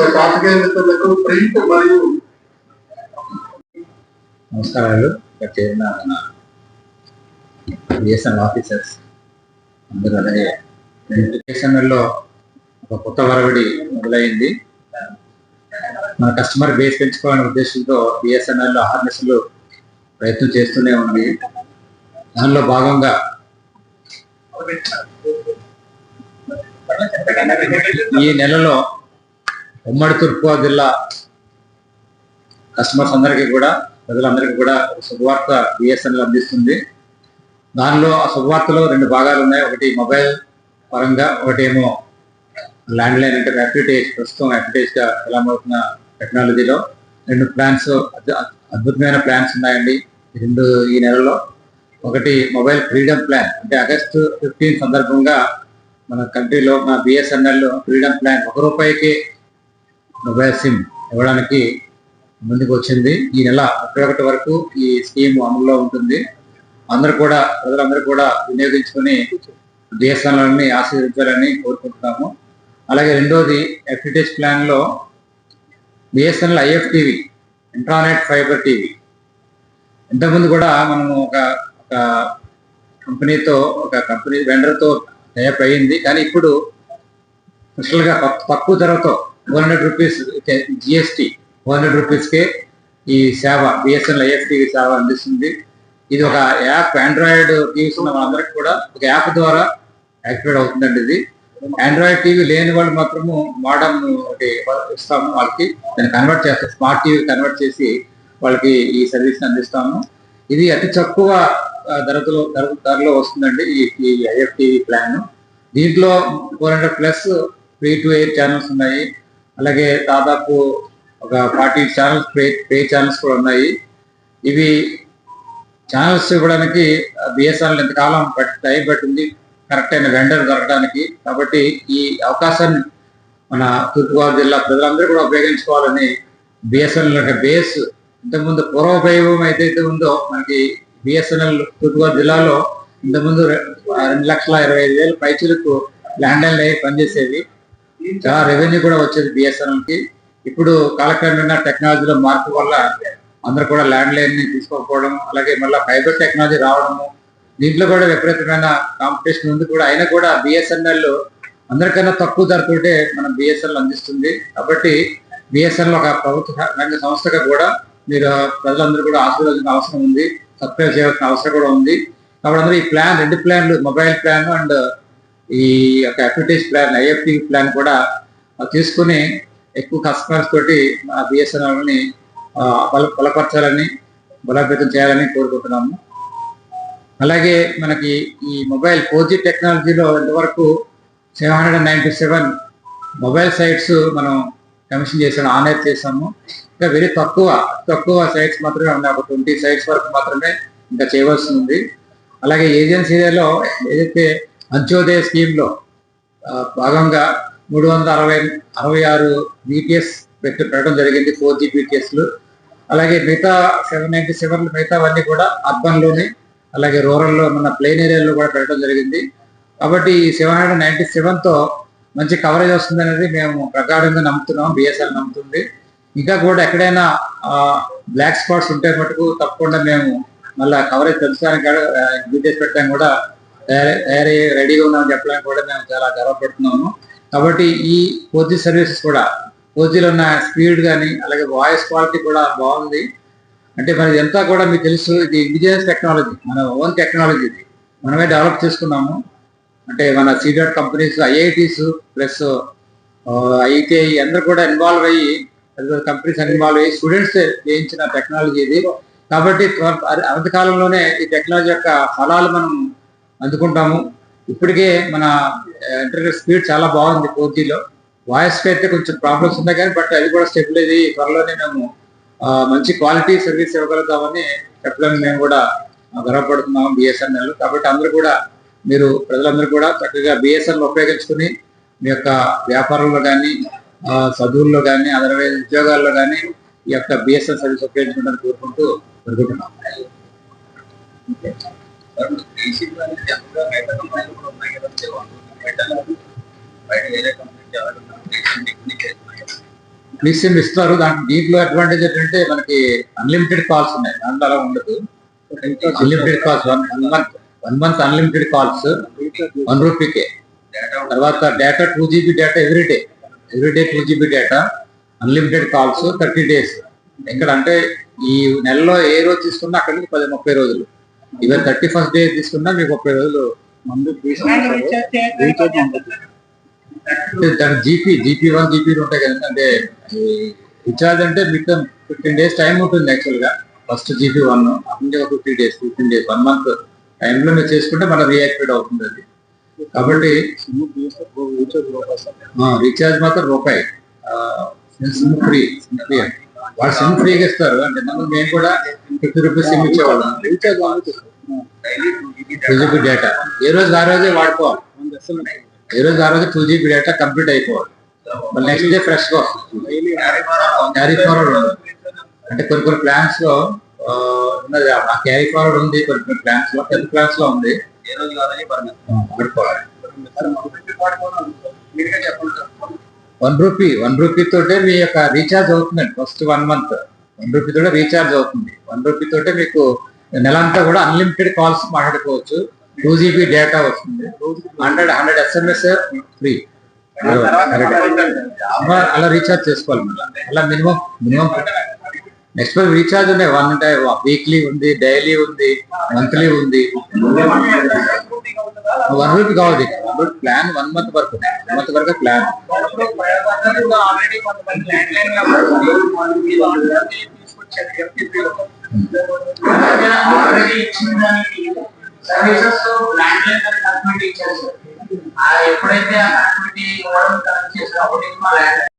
మిత్రులకు ప్రింట్ మరియు నమస్కారాలు. చేరిన బిఎస్ఎన్ ఆఫీసర్స్. అందరూ అలాగే ఎడ్యుకేషన్లో ఒక కొత్త వరవడి మొదలైంది. మన కస్టమర్ బేస్ పెంచుకోవాలనే ఉద్దేశంతో బిఎస్ఎన్ఎల్ హార్నెస్లు ప్రయత్నం చేస్తూనే ఉంది. దానిలో భాగంగా ఈ నెలలో ఉమ్మడి తూర్పుగోదావరి జిల్లా కస్టమర్స్ అందరికీ కూడా ప్రజలందరికీ కూడా ఒక శుభవార్త బిఎస్ఎన్ఎల్ అందిస్తుంది. దానిలో ఆ శుభవార్తలో రెండు భాగాలు ఉన్నాయి. ఒకటి మొబైల్ పరంగా ఒకటి ఏమో ల్యాండ్ లైన్ అంటే ఎఫ్టిటేజ్ ప్రస్తుతం ఎఫ్టిటేజ్గా అవుతున్న టెక్నాలజీలో రెండు ప్లాన్స్ అద్భుతమైన ప్లాన్స్ ఉన్నాయండి రెండు ఈ నెలలో. ఒకటి మొబైల్ ఫ్రీడమ్ ప్లాన్. అంటే ఆగస్టు ఫిఫ్టీన్ సందర్భంగా మన కంట్రీలో మన బిఎస్ఎన్ఎల్ ఫ్రీడమ్ ప్లాన్ ఒక రూపాయికి మొబైల్ సిమ్ ఇవ్వడానికి ముందుకు వచ్చింది ఈ నెల ముప్పై ఒకటి వరకు ఈ స్కీమ్ అమల్లో ఉంటుంది. అందరూ కూడా ప్రజలందరూ కూడా వినియోగించుకొని బిఎస్ఎన్ఎల్ని ఆశీర్వించాలని కోరుకుంటున్నాము. అలాగే రెండోది ఎఫ్టిటేజ్ ప్లాన్లో BSNL IF TV intranet fibre TV. ఇంతకుముందు కూడా మనము ఒక ఒక కంపెనీతో ఒక కంపెనీ వెండర్తో టైప్ అయ్యింది కానీ ఇప్పుడు స్పెషల్గా తక్కువ ధరతో four hundred rupees GST four hundred రూపీస్కే ఈ సేవ బిఎస్ఎన్ఎల్ ఐఎఫ్ టీవీ సేవ అందిస్తుంది. ఇది ఒక యాప్ ఆండ్రాయిడ్ టీవీస్ ఉన్న వాళ్ళందరికీ కూడా ఒక యాప్ ద్వారా యాక్టివేట్ అవుతుందండి ఇది. ఆండ్రాయిడ్ టీవీ లేని వాళ్ళు మాత్రము మోడమ్ ఒకటి ఇస్తాము వాళ్ళకి. దాన్ని కన్వర్ట్ చేస్తాం. స్మార్ట్ టీవీ కన్వర్ట్ చేసి వాళ్ళకి ఈ సర్వీస్ని అందిస్తాము. ఇది అతి తక్కువ ధరలో ధర ధరలో వస్తుందండి ఈ ఐఎఫ్టీవీ ఐఎఫ్ టీవీ ప్లాన్ దీంట్లో four hundred plus free to air channels ఉన్నాయి. అలాగే దాదాపు ఒక forty channels pay pay channels కూడా ఉన్నాయి. ఇవి ఛానల్స్ ఇవ్వడానికి బిఎస్ఎన్ఎల్ ఎంతకాలం పట్టి టైం పట్టింది. కరెక్ట్ అయిన వెండర్ దొరకడానికి. కాబట్టి ఈ అవకాశాన్ని మన తూర్పుగోదావరి జిల్లా ప్రజలందరూ కూడా ఉపయోగించుకోవాలని బిఎస్ఎన్ఎల్ బేస్ ఇంతకుముందు పూర్వోపయోగం ఏదైతే ఉందో మనకి బిఎస్ఎన్ఎల్ తూర్పుగోదావరి జిల్లాలో ఇంతకుముందు రెండు లక్షల ఇరవై ఐదు వేల పైచులకు ల్యాండ్ లైన్ పనిచేసేవి. చాలా రెవెన్యూ కూడా వచ్చేది బిఎస్ఎన్ఎల్కి. ఇప్పుడు కాలక్రమేణా టెక్నాలజీలో మార్పు వల్ల అందరూ కూడా ల్యాండ్ లైన్ని తీసుకోకపోవడం అలాగే మళ్ళీ ఫైబర్ టెక్నాలజీ రావడము దీంట్లో కూడా విపరీతమైన కాంపిటీషన్ ఉంది కూడా. అయినా కూడా బిఎస్ఎన్ఎల్ అందరికన్నా తక్కువ ధరతోటే మనం బిఎస్ఎన్ఎల్ అందిస్తుంది. కాబట్టి బిఎస్ఎన్ఎల్ ఒక ప్రభుత్వ రంగ సంస్థగా కూడా మీరు ప్రజలందరూ కూడా ఆశీర్వదించిన అవసరం ఉంది. సబ్స్క్రైబ్ చేయాల్సిన అవసరం కూడా ఉంది. కాబట్టి అందరూ ఈ ప్లాన్ రెండు ప్లాన్లు మొబైల్ ప్లాన్ అండ్ ఈ యొక్క అడ్వర్టైజ్ ప్లాన్ ఐఎఫ్టీ ప్లాన్ కూడా తీసుకుని ఎక్కువ కస్టమర్స్ తోటి మా బిఎస్ఎన్ఎల్ని బల బలపరచాలని బలోపేతం చేయాలని కోరుకుంటున్నాము. అలాగే మనకి ఈ మొబైల్ ఫోర్ జీ టెక్నాలజీలో ఇంతవరకు seven hundred ninety seven mobile sites మనం కమిషన్ చేసాము ఆన్లైన్ చేసాము ఇంకా వెరీ తక్కువ తక్కువ సైట్స్ మాత్రమే ఉన్నాయి. ఒక ట్వంటీ సైట్స్ వరకు మాత్రమే ఇంకా చేయవలసి ఉంది. అలాగే ఏజెన్సీలో ఏదైతే అంత్యోదయ స్కీమ్లో భాగంగా మూడు వందల అరవై అరవై ఆరు బీటీఎస్ పెట్టి పెట్టడం జరిగింది ఫోర్ జీ బీటీఎస్లు. అలాగే మిగతా సెవెన్ నైన్టీ సెవెన్ మిగతావన్నీ కూడా అర్బన్లోనే అలాగే రూరల్లో మన ప్లెయిన్ ఏరియాలో కూడా పెట్టడం జరిగింది. కాబట్టి ఈ సెవెన్ హండ్రెడ్ నైన్టీ సెవెన్తో మంచి కవరేజ్ వస్తుంది అనేది మేము ప్రగాఢంగా నమ్ముతున్నాం బిఎస్ఎల్ నమ్ముతుంది. ఇంకా కూడా ఎక్కడైనా బ్లాక్ స్పాట్స్ ఉంటే మటుకు తప్పకుండా మేము మళ్ళీ కవరేజ్ పెంచడానికి కూడా బీటీఎస్ కూడా తయారై- రెడీగా ఉన్నామని చెప్పడానికి కూడా మేము చాలా గర్వపడుతున్నాము. కాబట్టి ఈ ఫోర్ సర్వీసెస్ కూడా ఫోర్ ఉన్న స్పీడ్ కానీ అలాగే వాయిస్ క్వాలిటీ కూడా బాగుంది. అంటే మనది ఎంత కూడా మీకు తెలుసు ఇది ఇండిజినస్ టెక్నాలజీ మన ఓన్ టెక్నాలజీ ఇది. మనమే డెవలప్ చేసుకున్నాము. అంటే మన seeded companies IITs plus ITI అందరూ కూడా ఇన్వాల్వ్ అయ్యి కంపెనీస్ ఇన్వాల్వ్ అయ్యి స్టూడెంట్స్ చేయించిన టెక్నాలజీ ఇది. కాబట్టి అంతకాలంలోనే ఈ టెక్నాలజీ యొక్క ఫలాలు మనం అందుకుంటాము. ఇప్పటికే మన ఇంటర్నెట్ స్పీడ్ చాలా బాగుంది ఫోర్ జీలో వాయిస్కి అయితే కొంచెం ప్రాబ్లమ్స్ ఉన్నాయి కానీ బట్ అది కూడా స్టెబుల్ అయ్యి త్వరలోనే మేము మంచి క్వాలిటీ సర్వీస్ ఇవ్వగలుగుతామని చెప్పడానికి మేము కూడా గర్వపడుతున్నాము బిఎస్ఎన్ఎల్ కాబట్టి అందరూ కూడా మీరు ప్రజలందరూ కూడా చక్కగా బిఎస్ఎన్ఎల్ ఉపయోగించుకుని మీ యొక్క వ్యాపారంలో కానీ చదువుల్లో కానీ అదర్వైజ్ ఉద్యోగాల్లో కానీ ఈ యొక్క బిఎస్ఎన్ సర్వీస్ ఉపయోగించుకుంటారని కోరుకుంటూ కోరుకుంటున్నాం దేశీయంగా బయట కంపెనీలు కూడా ఉన్నాయి కదా బయట వేరే కంపెనీ సిమ్ ఇస్తారు దాంట్లో దీంట్లో అడ్వాంటేజ్ ఏంటంటే మనకి అన్లిమిటెడ్ కాల్స్ ఉన్నాయి. దాంట్లో అలా ఉండదు. Unlimited calls one month one month unlimited calls one రూపీకే తర్వాత data two GB data everyday everyday two GB data unlimited calls thirty days ఎక్కడ అంటే ఈ నెలలో ఏ రోజు తీసుకున్నా అక్కడి నుంచి పది ముప్పై రోజులు. ఇవే థర్టీ ఫస్ట్ డే తీసుకున్నా మీకు ముప్పై రోజులు మందు దాని జీపీ జీపీ వన్ జీపీ ఉంటాయి కదండి. అంటే రీఛార్జ్ అంటే మీకు ఫిఫ్టీన్ డేస్ టైం ఉంటుంది యాక్చువల్గా. ఫస్ట్ జీపీ వన్ అంటే ఒక fifty days fifteen days one month టైంలో మీరు చేసుకుంటే మన రీయాక్టివేట్ అవుతుంది అది. కాబట్టి రీఛార్జ్ మాత్రం రూపాయి. సిమ్ ఫ్రీ సిమ్ ఫ్రీ వాళ్ళు సిమ్ ఫ్రీగా ఇస్తారు. అంటే మనం మేము కూడా fifty rupees SIM ఇచ్చేవాళ్ళం? Recharge two data. ఏ రోజు ఆ రోజే వాడుకోవాలి. ఏ రోజు ఆ రోజు టూ జీబీ డేటా కంప్లీట్ అయిపోవాలి. మళ్ళీ నెక్స్ట్ డే ఫ్రెష్గా క్యారీ ఫార్వర్డ్ ఉంది అంటే కొన్ని కొన్ని ప్లాన్స్లో ఉన్నది. ఆ క్యారీ ఫార్వర్డ్ ఉంది కొన్ని కొన్ని ప్లాన్స్లో టెన్త్ ప్లాన్స్లో ఉంది. ఏ రోజు వాడుకోవాలి. వన్ రూపీ వన్ రూపీ తోటే మీ యొక్క రీఛార్జ్ అవుతుందండి first one month. One rupee తోటే రీఛార్జ్ అవుతుంది. వన్ రూపీ తోటే మీకు నెలంతా కూడా అన్లిమిటెడ్ కాల్స్ మాట్లాడుకోవచ్చు. టూ జీబీ డేటా వస్తుంది. హండ్రెడ్ హండ్రెడ్ ఎస్ఎంఎస్ ఫ్రీ అలా రీఛార్జ్ చేసుకోవాలి మళ్ళీ. అలా minimum minimum next month recharge ఉన్నాయి. వన్ అంటే వీక్లీ ఉంది డైలీ ఉంది మంత్లీ ఉంది. వన్ రూపీ కావాలి. One rupee plan one month వరకు. వన్ మంత్ వరకు ప్లాన్ ఆల్రెడీ కొంతమంది ల్యాండ్ లైన్లో తీసుకొచ్చారు ఆల్రెడీ ఇచ్చిన దానికి సర్వీసెస్ ల్యాండ్ లైన్ కనెక్టివిటీ ఇచ్చారు. సార్ ఆ ఎప్పుడైతే ఆ కనెక్టివిటీ ఇవ్వడం కనెక్ట్ చేసిన అప్పుడు మా ల్యాండ్